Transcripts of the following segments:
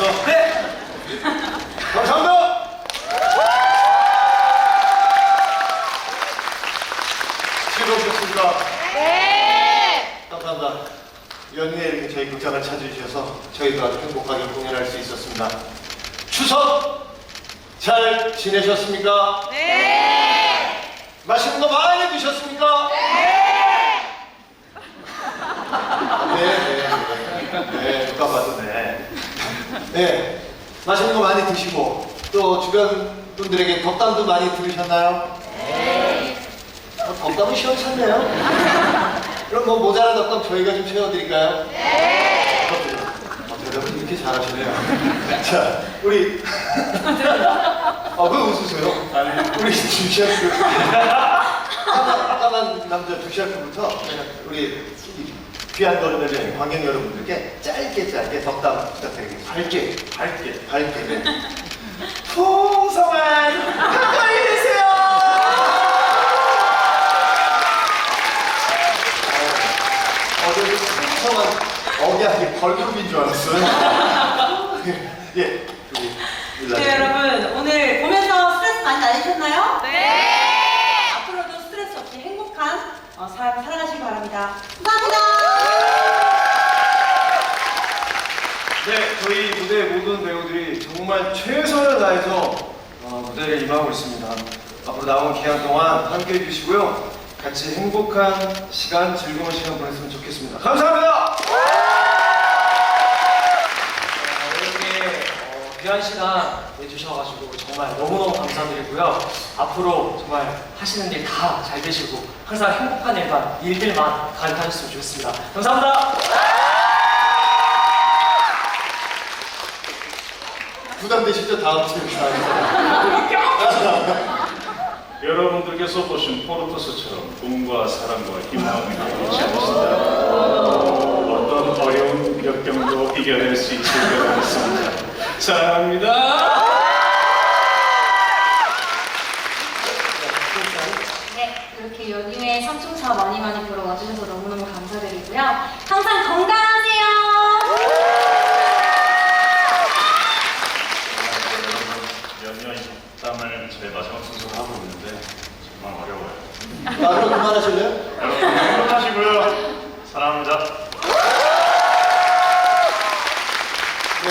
알았어. 네. 감사합니다. 즐거우셨습니까? 네. 감사합니다. 연휴에 이렇게 저희 극장을 찾아주셔서 저희도 아주 행복하게 공연할 수 있었습니다. 추석 잘 지내셨습니까? 네. 맛있는 거 많이 드셨습니까? 네. 네, 네, 네. 네, 누가 봐도 네. 네, 맛있는 거 많이 드시고 또 주변 분들에게 덕담도 많이 들으셨나요? 네. 어, 덕담은 시원찮네요. 그럼 뭐 모자란 덕담 저희가 좀 채워드릴까요? 네. 어, 대답을 이렇게 잘하시네요. 자, 우리 아, 왜 웃으세요? 우리 주시아크 까만, 남자 주시아크부터 우리 이 귀한 걸음을 관객 여러분들께 짧게 짧게 덕담 부탁드리겠습니다. 밝게, 밝게. 밝게. 네. 풍성한 한가위 되세요! 어제 풍성한 억양이 벌금인 줄 알았어요. 예, 우리 네, 여러분 오늘 보면서 스트레스 많이 날리셨나요? 네. 앞으로도 스트레스 없이 행복한 어, 삶 살아가시기 바랍니다. 감사합니다. 네, 저희 무대 모든 배우들이 정말 최선을 다해서 어, 무대에 임하고 있습니다. 앞으로 남은 기간 동안 함께 해 주시고요. 같이 행복한 시간, 즐거운 시간 보냈으면 좋겠습니다. 감사합니다! 어, 이렇게 어, 귀한 시간 내주셔가지고 정말 너무너무 감사드리고요. 앞으로 정말 하시는 일 다 잘 되시고 항상 행복한 일만, 일들만 가득하셨으면 좋겠습니다. 감사합니다. 부담되시죠? 다음 주에 여러분들께서 보신 포르토스처럼 꿈과 사랑과 희망이 있지 않습니다. 어떤 어려운 역경도 이겨낼 수 있을 것 같습니다. 사랑합니다. 네, 이렇게 연휴에 삼총사 많이 많이 보러 와주셔서 너무너무 감사드리고요. 항상 건강하세요. 연년 땀을 제 마지막 순서로 하고 있는데 정말 어려워요. 아, 그럼 그만하실래요? 여러분 행복하시고요. 사랑합니다. 네.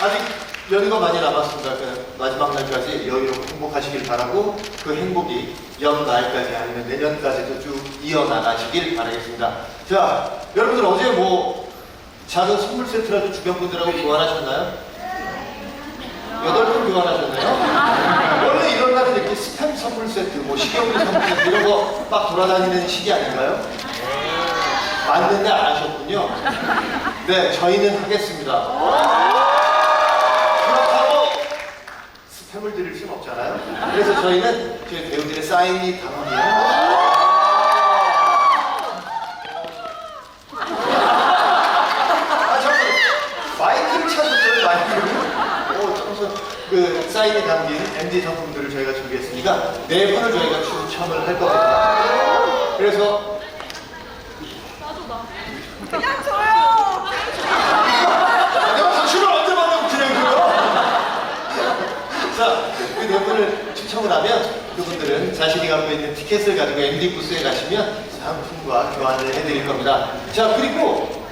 아직 연휴가 많이 남았습니다. 그 마지막 날까지 여유롭고 행복하시길 바라고 그 행복이 연말까지 아니면 내년까지도 쭉 이어나가시길 바라겠습니다. 자, 여러분들 어제 뭐 작은 선물 세트라도 주변 분들하고 교환하셨나요? 여덟 분 교환하셨나요? 날은 이렇게 스팸 선물 세트, 뭐 식용유 선물 세트 이런 거 막 돌아다니는 시기 아닌가요? 맞는데 안 하셨군요. 네, 저희는 하겠습니다. 그렇다고 스팸을 드릴 순 없잖아요. 그래서 저희는 저희 배우들의 사인이 담긴 아, 그 사인이 담긴 MD 상품 준비했으니까 네 분을 저희가 추첨을 할 겁니다. 그래서 내가 당신을 언제 만나고 그냥 그요 자, 그 네 분을 추첨을 하면 그분들은 자신이 갖고 있는 티켓을 가지고 MD 부스에 가시면 상품과 교환을 해드릴 겁니다. 자, 그리고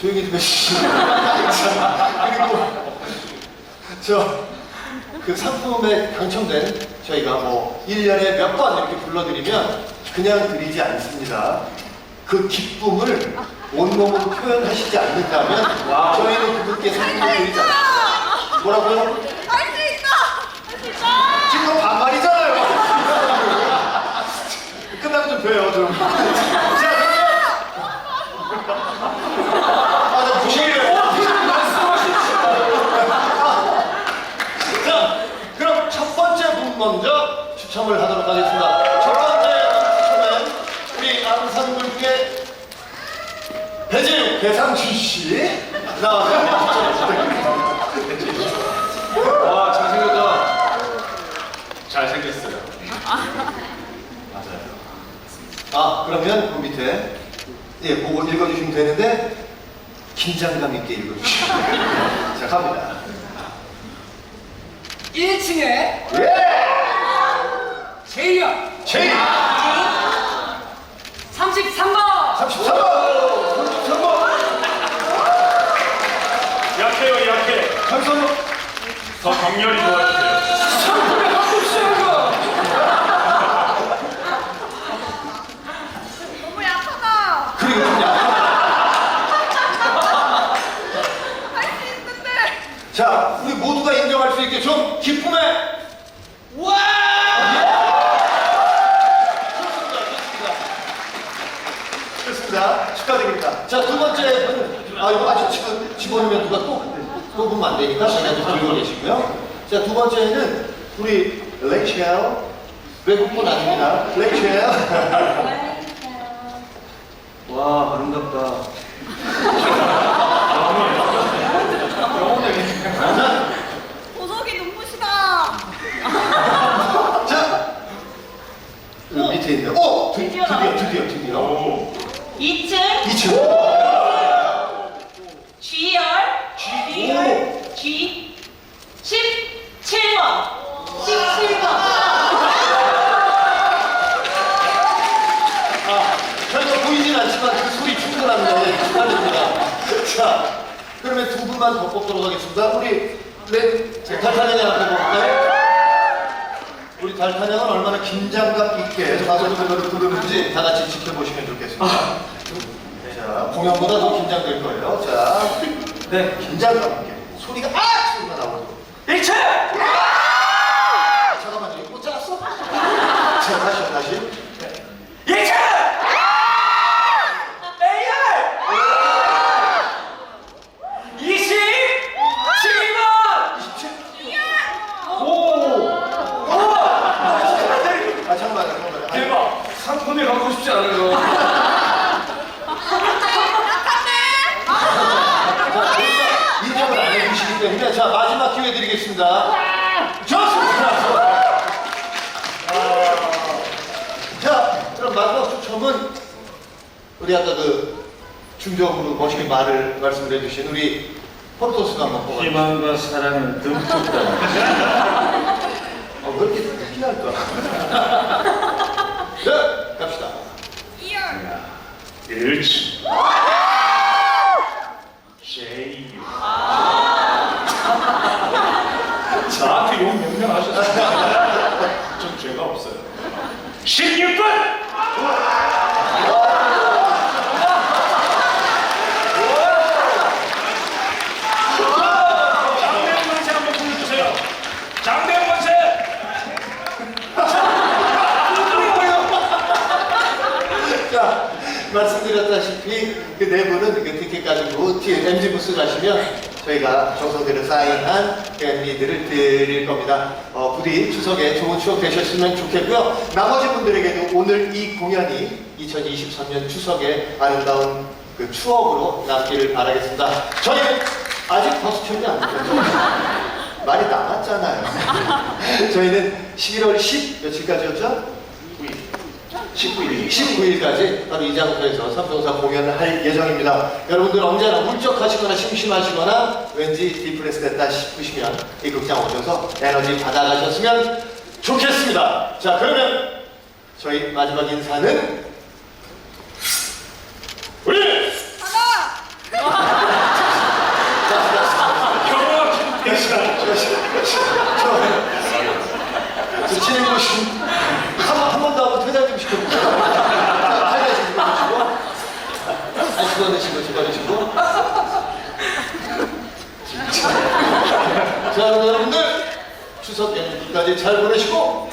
조용히 좀 해주시죠. 자, 그리고 저 그 상품에 당첨된 저희가 뭐 1년에 몇 번 이렇게 불러드리면 그냥 드리지 않습니다. 그 기쁨을 온몸으로 표현하시지 않는다면 저희는 그분께 상품을 드리지 않습니다. 뭐라고요? 할 수 있어. 지금 반말이잖아요. 끝나면 좀 봬요, 좀. 자, 그러면. 아, 나 부실이에요. 자, 그럼 첫 번째 분 먼저 추첨을 하도록 하겠습니다. 첫 번째 추첨은 우리 안산군 중에 배재욱, 배상준 씨 나와서 추첨을 부탁드립니다. 와, 잘생겼다. 잘생겼어요. 맞아요. 아 그러면 그 밑에 예 보고 읽어주시면 되는데 긴장감 있게 읽어주시면 자 갑니다 1층에 예 제이야. 제이 33번. 33번. 33번. 약해요, 약해. 감사합니다 더 격렬히 도와주세요. 너무 약하다. 그리고 좀 약간 할 수 있는데. 자 우리 모두가 인정할 수 있게 좀 기쁨의 와 좋습니다 축하드립니다 자 두 번째는 아 이거 아직 지금 집어넣으면 누가 또 뽑으면 안 되니까 좀 들고 계시고요. 자 두 번째는 우리 레이첼 외국분 아닙니다. 레이첼. 와 아름답다. 보석이 눈부시다. 자, 그 밑에 있는, 어! 드, 드디어 드디어, 드디어, 드디어. 오. 2층 2층. G열 G열 G 17번 17번 아, 별거 보이진 않지만 그 소리 충분합니다. 예, 축하드립니다. 자, 그러면 두 분만 더 뽑도록 하겠습니다. 우리, 네, 달타냥 앞에 볼까요? 우리 달타냥은 얼마나 긴장감 있게 노래를 부르는지 다 같이 지켜보시면 좋겠습니다. 자, 공연보다 더 긴장될 거예요. 자, 네 긴장감 있게. 소리가 아! 소리가 나오죠. 1층 잠깐만요. 이거 못 잡았어? 자, 다시, 다시. 1층 A열 27번 아, 잠깐만요, 잠깐만요. 아니, 대박. 상품에 갖고 싶지 않아요. 인정을 안 해주시기 때문에 자 마지막 기회 드리겠습니다. 좋습니다. 아, 자 그럼 마지막 추첨은 우리 아까 그 중적으로 멋있게 말을 말씀을 해주신 우리 포르토스가 한번 뽑아. 희망과 사랑은 듬뿍 담아. 어, 왜 이렇게 느끼할까? 네, 갑시다. 이열. 일치. 제이유. 나한테 욕 명령하셨어요. 전 죄가 없어요. 16번! 장대현 만세 한번 보여주세요. 장대현 만세! 자, 그네 분은 그 티켓 가지고 뒤에 MG 부스 가시면 저희가 정성들을 사인한 팬미들을 드릴 겁니다. 어, 부디 추석에 좋은 추억 되셨으면 좋겠고요. 나머지 분들에게도 오늘 이 공연이 2023년 추석에 아름다운 그 추억으로 남기를 바라겠습니다. 저희는 아직 버스편이 안 됐죠. 많이 남았잖아요. 저희는 11월 10 며칠까지였죠? 19일, 19일까지 바로 이 장소에서 삼성사 공연을 할 예정입니다. 여러분들 언제나 울적하시거나 심심하시거나 왠지 디프레스 됐다 싶으시면 이 극장 오셔서 에너지 받아가셨으면 좋겠습니다. 자, 그러면 저희 마지막 인사는 우리 경호학 저 주신 한번 더 한번 퇴장 좀 시켜주세요. 퇴장 좀 시켜주시고 안 집어내시고 집어내시고 자 여러분들 추석 연휴까지 잘 보내시고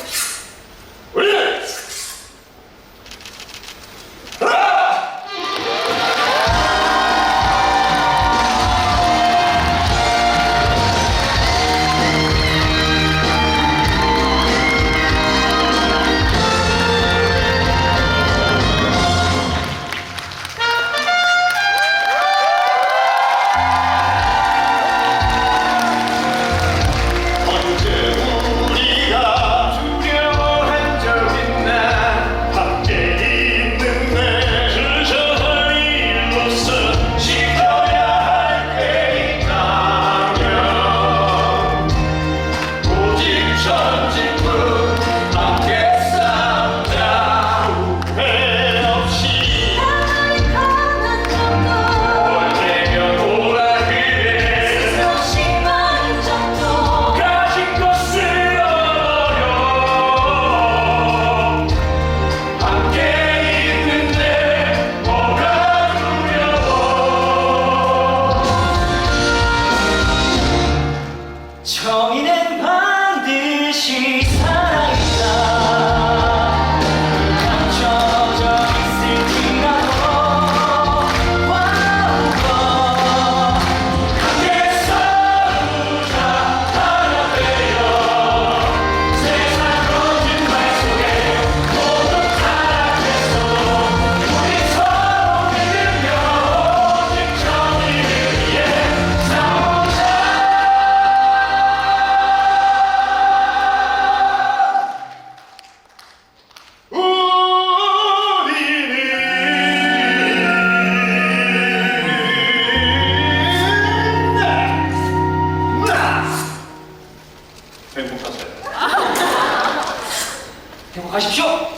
행복하십시오.